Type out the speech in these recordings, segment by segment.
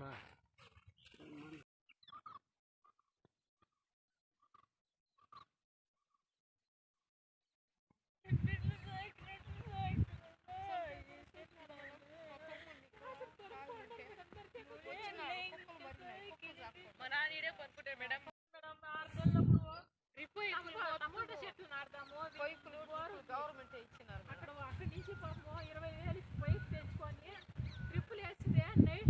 పొద్దున గవర్నమెంట్ ఇచ్చినారు అక్కడ అక్కడ నుంచి పాపం ఇరవై వేలు పైకి తెచ్చుకొని ట్రిప్పులు వేస్తే నైట్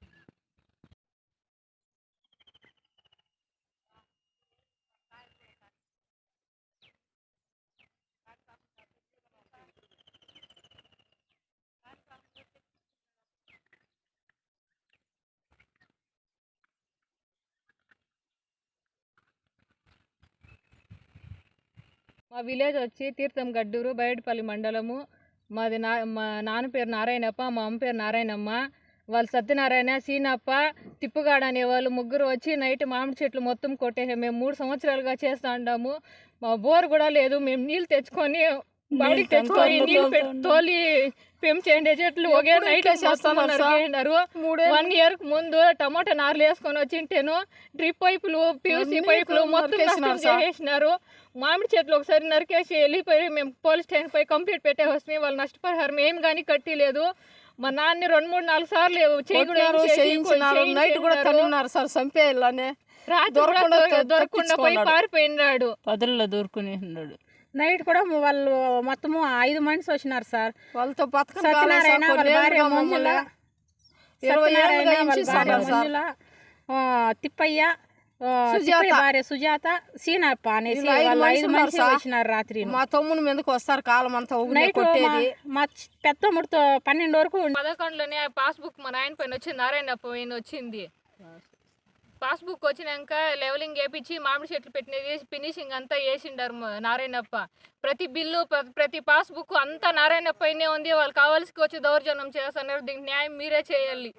మా విలేజ్ వచ్చి తీర్థం గడ్డూరు బయటపల్లి మండలము. మాది నా మా నాన్న పేరు నారాయణప్ప మా అమ్మ పేరు నారాయణమ్మ. వాళ్ళు సత్యనారాయణ సీనప్ప తిప్పుగాడ అనేవాళ్ళు ముగ్గురు వచ్చి నైట్ మామిడి చెట్లు మొత్తం కొట్టేసాం. మేము మూడు సంవత్సరాలుగా చేస్తూ ఉంటాము మా బోర్ కూడా లేదు. మేము నీళ్ళు తెచ్చుకొని బాడీకి తెచ్చుకొని నీళ్ళు తోలి పెంచేయండి. చెట్లు ఒకే నైట్ నరికేసినారు వన్ ఇయర్ ముందు టమాటా నార్లు వేసుకొని వచ్చింటేను డ్రిప్ పైపులు పియూసీ పైపులు మొత్తం చేసేసినారు. మామిడి చెట్లు ఒకసారి నరికేసి వెళ్ళిపోయి మేము పోలీస్ స్టేషన్ పోయి కంప్లీట్ పెట్టే వస్తే వాళ్ళు నష్టపరిహారం ఏం కానీ కట్టిలేదు. మా నాన్న రెండు మూడు నాలుగు సార్లు చేయి కూడా ఏం చేసి చేయించినారు. నైట్ కూడా. తన్నినారు సార్ చంపేయాలనే. రాత్రి దొరకకుండా పోయి. పారిపోయినాడు. పదుల్లో దూరుకుని ఉన్నాడు నైట్ కూడా వాళ్ళు మొత్తము ఐదు మనిషి వచ్చినారు సార్. వాళ్ళతో బతకం సత్యనారాయణ వాళ్ళ భార్య మంజుల ఇరవై సత్యనారాయణ ఏళ్ళుగా వాళ్ళ భార్య హింసిస్తున్నారు సార్? మంజుల ఆ, తిప్పయ్య సుజాత. భార్య సుజాత సీనప్ప అనేసి వీళ్ళు ఐదు సార్. వచ్చినారు రాత్రి. మా తమ్ముని మీదకి వస్తారు కాలం అంతా కొట్టేది. మా పెద్దమ్ముడితో పన్నెండు వరకు పదకొండులోనే పాస్బుక్ మా నాయన పైన వచ్చింది నారాయణ పైన వచ్చింది. పాస్బుక్ వచ్చినాక లెవెలింగ్ వేపించి మామిడి చెట్లు పెట్టినది ఫినిషింగ్ అంతా వేసిండారు నారాయణప్ప. ప్రతి బిల్లు ప్రతి పాస్బుక్ అంతా నారాయణప్పనే ఉంది. వాళ్ళు కావాల్సి వచ్చి దౌర్జన్యం చేస్తున్నారు. దీనికి న్యాయం మీరే చేయాలి.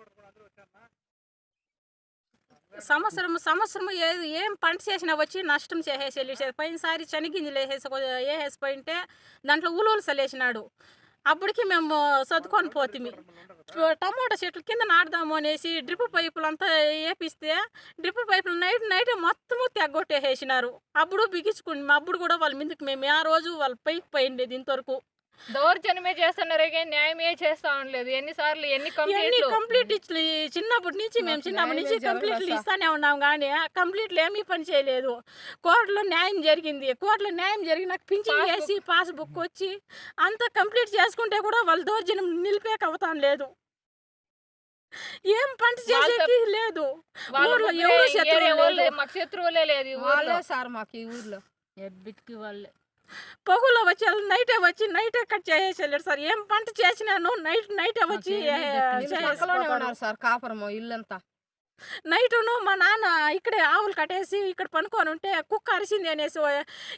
సంవత్సరం సంవత్సరం ఏది ఏం పంట చేసినా వచ్చి నష్టం చేసేసి వెళ్ళేసేది. పోయినసారి శనిగింజలు వేసేసి వేసేసి పోయింటే దాంట్లో ఉలువలు సలేసినాడు. అప్పటికి మేము సర్దుకొని పోతిమి. టమోటా చెట్లు కింద నాటుదాము అనేసి డ్రిప్ పైపులు అంతా వేపిస్తే డ్రిప్ పైపులు నైట్ నైట్ మొత్తము తెగొట్టేసేసినారు. అప్పుడు బిగించుకుని అప్పుడు కూడా వాళ్ళ మీదకి మేము ఆ రోజు వాళ్ళ పైకి పోయిండేది ఇంతవరకు దౌర్జన్యమే చేస్తున్నారు కానీ న్యాయమే చేస్తా ఉండలేదు. ఎన్నిసార్లు ఎన్ని ఎన్ని కంప్లైంట్లు? కంప్లీట్ ఇచ్చి చిన్నప్పటి నుంచి మేము చిన్నప్పటి నుంచి కంప్లీట్లు ఇస్తానే ఉన్నాం కానీ కంప్లీట్లు ఏమీ పని చేయలేదు. కోర్టులో న్యాయం జరిగింది. కోర్టులో న్యాయం జరిగినాక పింఛన్ వేసి పాస్బుక్ వచ్చి అంతా కంప్లీట్ చేసుకుంటే కూడా వాళ్ళు దౌర్జన్యం నిలిపేక అవుతాం లేదు. ఏం పంట చేసేకి లేదు. వాళ్ళ ఊర్లో ఎవరు శత్రువులు లేదు. మాకు శత్రువులే లేదు ఈ ఊర్లో. వాళ్ళే సార్ మాకు ఈ ఊర్లో. ఎబ్బిటికి వాళ్ళే. పొగులో వచ్చి వాళ్ళు నైటే వచ్చి నైటే కట్ చేసేసి వెళ్ళారు సార్. ఏం పంట చేసినాను? నైట్ నైటే వచ్చి సార్ కాపురము ఇల్లంతా. నైటును మా నాన్న ఇక్కడే ఆవులు కట్టేసి ఇక్కడ పనుకొని ఉంటే కుక్క అరిసింది అనేసి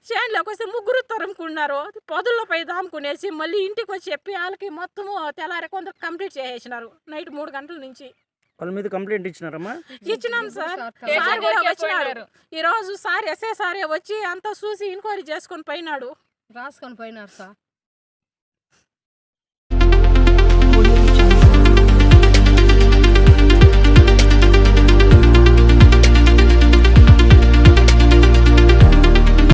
చేనులోకి వస్తే ముగ్గురు తరుముకున్నారు. పొదుల్లో పై దాముకునేసి మళ్ళీ ఇంటికి వచ్చి చెప్పి వాళ్ళకి మొత్తము తెల్లారి కొంత కంప్లీట్ చేసేసినారు. నైట్ మూడు గంటల నుంచి. వాళ్ళ మీద కంప్లైంట్ ఇచ్చినారమ్మా? ఇచ్చినాం సార్. సార్ కూడా పోయినారు. ఈ రోజు సార్ ఎస్ఏ సారే వచ్చి అంతా చూసి ఎంక్వైరీ చేసుకొని పోయినాడు. రాసుకొని పోయినారు సార్.